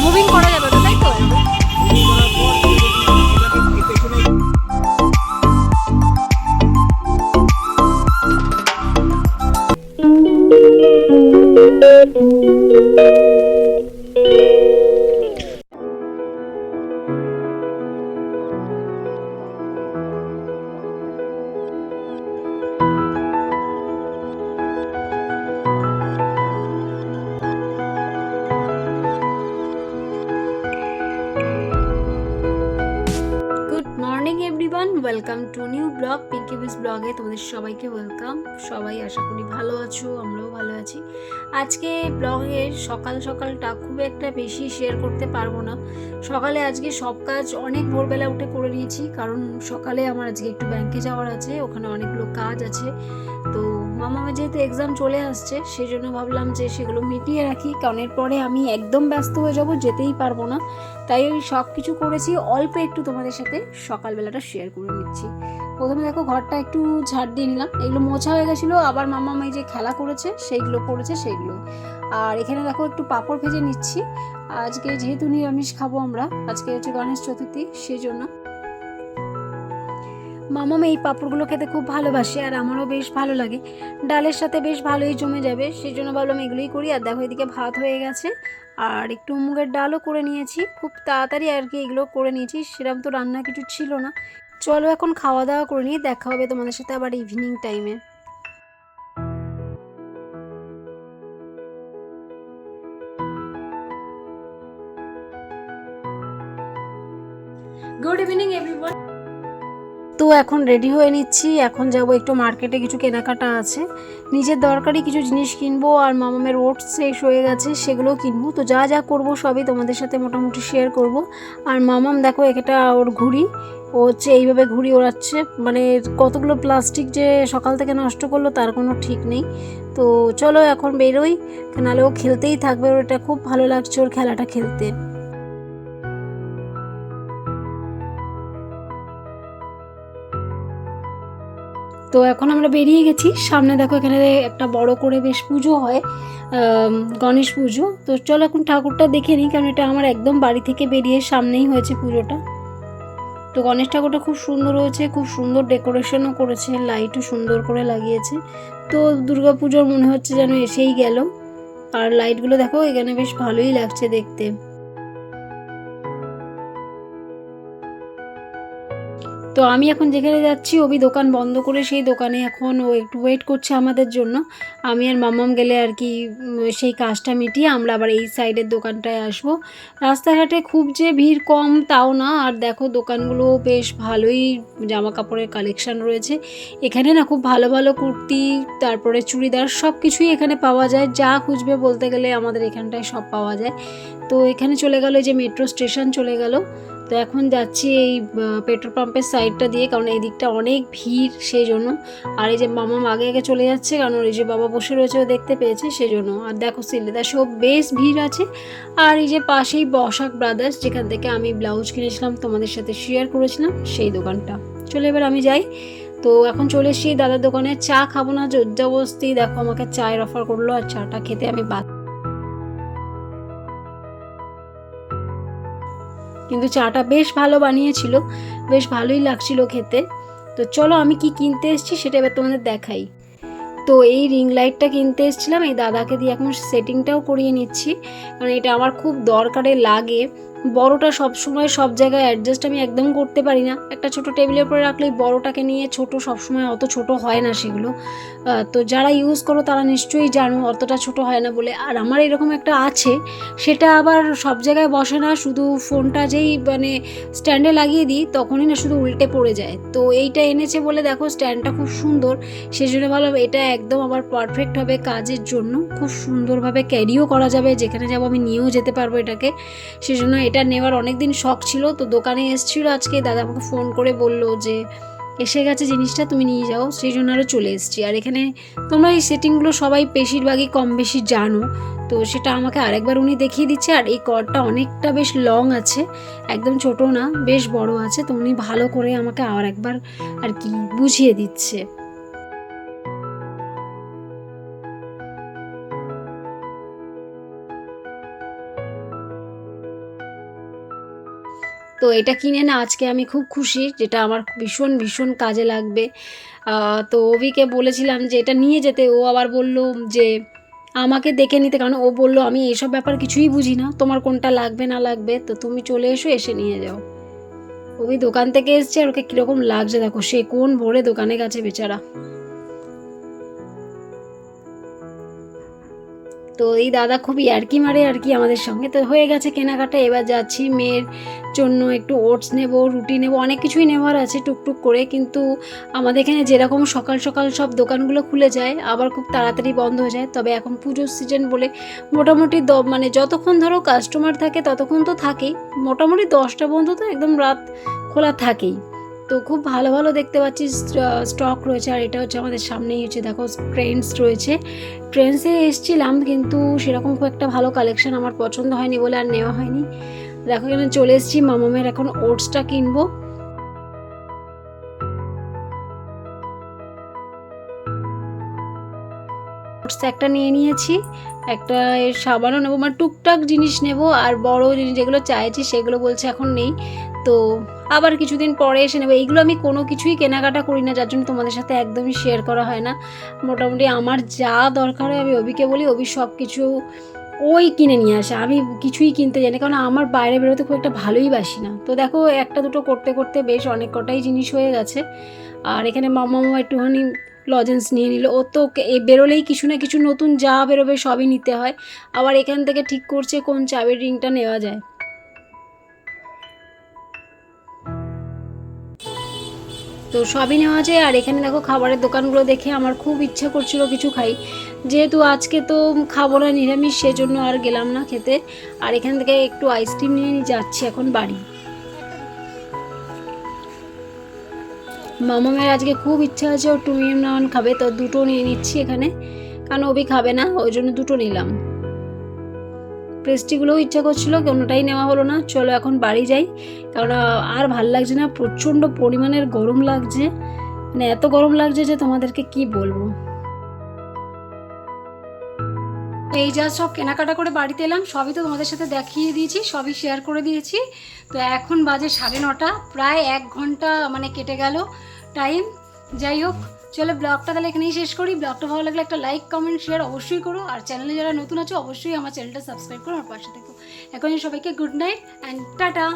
Moving করা যাবে তাই তো? Good welcome to new vlog Pinky বিস ব্লগে তোমাদের সবাইকে ওয়েলকাম সবাই আশা করি ভালো আছো, আমরাও ভালো আছি। আজকে ব্লগে সকাল সকালটা খুব একটা বেশি শেয়ার করতে পারব না। সকালে আজকে সব কাজ অনেক ভোরবেলা উঠে করে নিয়েছি, কারণ সকালে আমার আজকে একটু ব্যাংকে যাওয়ার আছে, ওখানে অনেকগুলো কাজ আছে। তো মামামা যেহেতু এক্সাম চলে আসছে সেই জন্য ভাবলাম যে সেগুলো মিটিয়ে রাখি। কারণ এরপরে আমি একদম ব্যস্ত হয়ে যাব, যেতেই পারব না। তাই আমি সব কিছু করেছি, অল্প একটু তোমাদের সাথে সকালবেলাটা শেয়ার করে নিচ্ছি। প্রথমে দেখো ঘরটা একটু ঝাড় দিয়ে নিলাম। এগুলো মোছা হয়ে গেছিল, আবার মামা মাই যে খেলা করেছে, সেইগুলো করেছে সেইগুলো। আর এখানে দেখো একটু পাঁপড় ভেজে নিচ্ছি। আজকে যেহেতু নিরামিষ খাব আমরা, আজকে হচ্ছে গণেশ চতুর্থী সেই জন্য মামাম এই পাঁপড়গুলো খেতে খুব ভালোবাসে আর আমারও বেশ ভালো লাগে। ডালের সাথে বেশ ভালোই জমে যাবে সেই জন্য ভাবলাম এগুলোই করি আর দেখো এদিকে ভাত হয়ে গেছে। আর একটু মুগের ডালও করে নিয়েছি, খুব তাড়াতাড়ি আর কি এগুলো করে নিয়েছি, সেরকম তো রান্না কিছু ছিল না। চলো এখন খাওয়া দাওয়া করে নিয়ে দেখা হবে তোমাদের সাথে আবার ইভিনিং টাইমে গুড ইভিনিং এভরিওয়ান তো এখন রেডি হয়ে নিচ্ছি। এখন যাব একটু মার্কেটে কিছু কেনাকাটা আছে। নিজের দরকারি কিছু জিনিস কিনবো আর মামামের ওটস শেষ হয়ে গেছে, সেগুলোও কিনবো। তো যা যা করব সবই তোমাদের সাথে মোটামুটি শেয়ার করব। আর মামাম দেখো এটা ওর ঘুড়ি, ও হচ্ছে এইভাবে ঘুড়ি ওড়াচ্ছে। মানে কতগুলো প্লাস্টিক যে সকাল থেকে নষ্ট করল তার কোনো ঠিক নেই। তো চলো এখন বেরোই। নাহলে ও খেলতেই থাকবে। ওর এটা খুব ভালো লাগছে ওর খেলাটা খেলতে। তো এখন আমরা বেরিয়ে গেছি। সামনে দেখো এখানে একটা বড় করে বেশ পুজো হয় গণেশ পুজো। তো চলো এখন ঠাকুরটা দেখে নিই, কারণ এটা আমার একদম বাড়ি থেকে বেরিয়ে সামনেই হয়েছে পুজোটা। তো গণেশ ঠাকুরটা খুব সুন্দর হয়েছে, খুব সুন্দর ডেকোরেশনও করেছে লাইটও সুন্দর করে লাগিয়েছে। তো দুর্গা পুজোর মনে হচ্ছে যেন এসেই গেল। আর লাইটগুলো দেখো, এখানে বেশ ভালোই লাগছে দেখতে। তো আমি এখন যেখানে যাচ্ছি, অভি দোকান বন্ধ করে সেই দোকানে এখন ও একটু ওয়েট করছে আমাদের জন্য। আমি আর মামাম গেলে আর কি সেই কাজটা মিটিয়ে আমরা আবার এই সাইডের দোকানটায় আসব। রাস্তাঘাটে খুব যে ভিড় কম তাও না, আর দেখো দোকানগুলো বেশ ভালোই জামা কাপড়ের কালেকশন রয়েছে। এখানে না খুব ভালো ভালো কুর্তি, তারপরে চুড়িদার সব কিছুই এখানে পাওয়া যায়। যা খুঁজবে বলতে গেলে আমাদের এখানটায় সব পাওয়া যায়। তো এখানে চলে গেল যে মেট্রো স্টেশন চলে গেল। তো এখন যাচ্ছি এই পেট্রোল পাম্পের সাইডটা দিয়ে, কারণ এই দিকটা অনেক ভিড় সেই জন্য আর এই যে মামা আগে আগে চলে যাচ্ছে, কারণ এই যে বাবা বসে রয়েছে ও দেখতে পেয়েছে সেই জন্য আর দেখো সিলেদা সব বেশ ভিড় আছে। আর এই যে পাশেই বসাক ব্রাদার্স, যেখান থেকে আমি ব্লাউজ কিনেছিলাম, তোমাদের সাথে শেয়ার করেছিলাম সেই দোকানটা। চলে এবার আমি যাই। তো এখন চলে এসেছি দাদার দোকানে। চা খাব না, জোর জোরজাবস্তি দেখো আমাকে চায়ের অফার করল, আর চাটা খেতে আমি বাদ কিন্তু চাটা বেশ ভালো বানিয়েছিল, বেশ ভালোই লাগছিল খেতে। তো চলো আমি কি কিনতে এসেছি সেটা এবার তোমাদের দেখাই। তো এই রিং লাইটটা কিনতে এসেছিলাম, এই দাদাকে দিয়ে এখন সেটিংটাও করিয়ে নিচ্ছি। কারণ এটা আমার খুব দরকারে লাগে। বড়টা সব সময় সব জায়গায় অ্যাডজাস্ট আমি একদম করতে পারি না। একটা ছোট টেবিলের উপরে রাখলে বড়টাকে নিয়ে ছোট সবসময় অত ছোট হয় না সেগুলো। তো যারা ইউজ করো তারা নিশ্চয়ই জানো অতটা ছোট হয় না বলে। আর আমার এরকম একটা আছে, সেটা আবার সব জায়গায় বসে না, শুধু ফোনটা যেই মানে স্ট্যান্ডে লাগিয়ে দিই, তখনই না শুধু উল্টে পড়ে যায়। তো এইটা এনেছে বলে দেখো স্ট্যান্ডটা খুব সুন্দর সেই জন্য এটা একদম আমার পারফেক্ট হবে কাজের জন্য। খুব সুন্দরভাবে ক্যারিও করা যাবে, যেখানে যাব আমি নিয়েও যেতে পারব এটাকে। সেই জন্য এটা নেওয়ার অনেক দিন শখ ছিল, তো দোকানে এসেছিল আজকে, দাদা আমাকে ফোন করে বলল যে, এসে গেছে জিনিসটা, তুমি নিয়ে যাও। সেই জন্য আরও চলে এসেছি। আর এখানে তোমরা এই সেটিংগুলো সবাই বেশিরভাগই কম বেশি জানো, তো সেটা আমাকে আরেকবার উনি দেখিয়ে দিচ্ছে। আর এই কর্ডটা অনেকটা বেশ লং আছে, একদম ছোট না, বেশ বড় আছে, তো উনি ভালো করে আমাকে আর একবার আর কি বুঝিয়ে দিচ্ছে। তো এটা কিনে না আজকে আমি খুব খুশি, যেটা আমার ভীষণ ভীষণ কাজে লাগবে। তো অভিকে বলেছিলাম যে এটা নিয়ে যেতে, ও আবার বলল যে আমাকে দেখে নিতে, কারণ ও বলল আমি এসব ব্যাপার কিছুই বুঝি না, তোমার কোনটা লাগবে, না লাগবে, তো তুমি চলে এসো, এসে নিয়ে যাও। ওই দোকান থেকে এসছে আর ওকে কীরকম লাগছে, দেখো সে কোন ভোরে দোকানে গেছে বেচারা। তো এই দাদা খুব ইয়ার্কি মারে আর কি আমাদের সঙ্গে তো হয়ে গেছে কেনাকাটা। এবার যাচ্ছি মেয়ের জন্য একটু ওটস নেব, রুটি নেব, অনেক কিছুই নেওয়ার আছে টুকটুক করে, কিন্তু আমাদের এখানে যেরকম সকাল সকাল সব দোকানগুলো খুলে যায়, আবার খুব তাড়াতাড়ি বন্ধ হয়ে যায়, তবে এখন পুজোর সিজন বলে মোটামুটি দ মানে যতক্ষণ ধরো কাস্টমার থাকে ততক্ষণ তো থাকেই। মোটামুটি দশটা পর্যন্ত তো একদম রাত খোলা থাকেই। তো খুব ভালো ভালো দেখতে পাচ্ছি স্টক রয়েছে আর এটা হচ্ছে আমাদের সামনেই হচ্ছে, দেখো ট্রেন্ডস রয়েছে। ট্রেন্ডসে এসছিলাম কিন্তু সেরকম খুব একটা ভালো কালেকশন আমার পছন্দ হয়নি বলে আর নেওয়া হয়নি। দেখো এখানে চলে এসেছি, মামামের এখন ওটসটা কিনবো। ওটস একটা নিয়ে নিয়েছি, একটা সাবানও নেব মানে টুকটাক জিনিস নেব, আর বড় জিনিস যেগুলো চাইছি সেগুলো বলছে এখন নেই। তো আবার কিছুদিন পরে এসে নেব। এইগুলো আমি কোনো কিছুই কেনাকাটা করি না যার জন্য তোমাদের সাথে একদমই শেয়ার করা হয় না। মোটামুটি আমার যা দরকার হয় আমি অভিকে বলি, অভি সব কিছু ওই কিনে নিয়ে আসে। আমি কিছুই কিনতে জানি কারণ আমার বাইরে বেরোতে খুব একটা ভালোই বাসি না। তো দেখো, একটা দুটো করতে করতে বেশ অনেক কটাই জিনিস হয়ে গেছে। আর এখানে মামা মামা একটুখানি লজেন্স নিয়ে নিল। ও তো বেরোলেই কিছু না কিছু নতুন যা বেরোবে সবই নিতে হয়। আবার এখান থেকে ঠিক করছে কোন চাবের রিংটা নেওয়া যায়। তো সবই নেওয়া যায়। আর এখানে দেখো খাবারের দোকানগুলো দেখে আমার খুব ইচ্ছা করছিল কিছু খাই। যেহেতু আজকে তো খাব না, নিরামিষ, সেজন্য আর গেলাম না খেতে। আর এখান থেকে একটু আইসক্রিম নিয়ে যাচ্ছি এখন বাড়ি। মামামের আজকে খুব ইচ্ছা আছে ও টুমিয়াম নান খাবে, তো দুটো নিয়ে নিচ্ছি এখানে। কারণ অভি খাবে না, ওই জন্য দুটো নিলাম। পেস্ট্রিগুলোও ইচ্ছা করছিল, কোনোটাই নেওয়া হলো না। চলো এখন বাড়ি যাই কারণ আর ভালো লাগছে না, প্রচণ্ড পরিমাণের গরম লাগছে। মানে এত গরম লাগছে যে তোমাদেরকে কি বলব? এই যা সব কেনাকাটা করে বাড়িতে এলাম, সবই তো তোমাদের সাথে দেখিয়ে দিয়েছি, সবই শেয়ার করে দিয়েছি। তো এখন বাজে সাড়ে নটা, প্রায় এক ঘণ্টা মানে কেটে গেল টাইম যাই হোক চলো ব্লগটা তাহলে এখানেই শেষ করি। ব্লগটা ভালো লাগলে একটা লাইক কমেন্ট শেয়ার অবশ্যই করো। আর চ্যানেলে যারা নতুন আছো, অবশ্যই আমার চ্যানেলটা সাবস্ক্রাইব করো, আমার পাশে থেকো। এখন সবাইকে গুড নাইট অ্যান্ড টাটা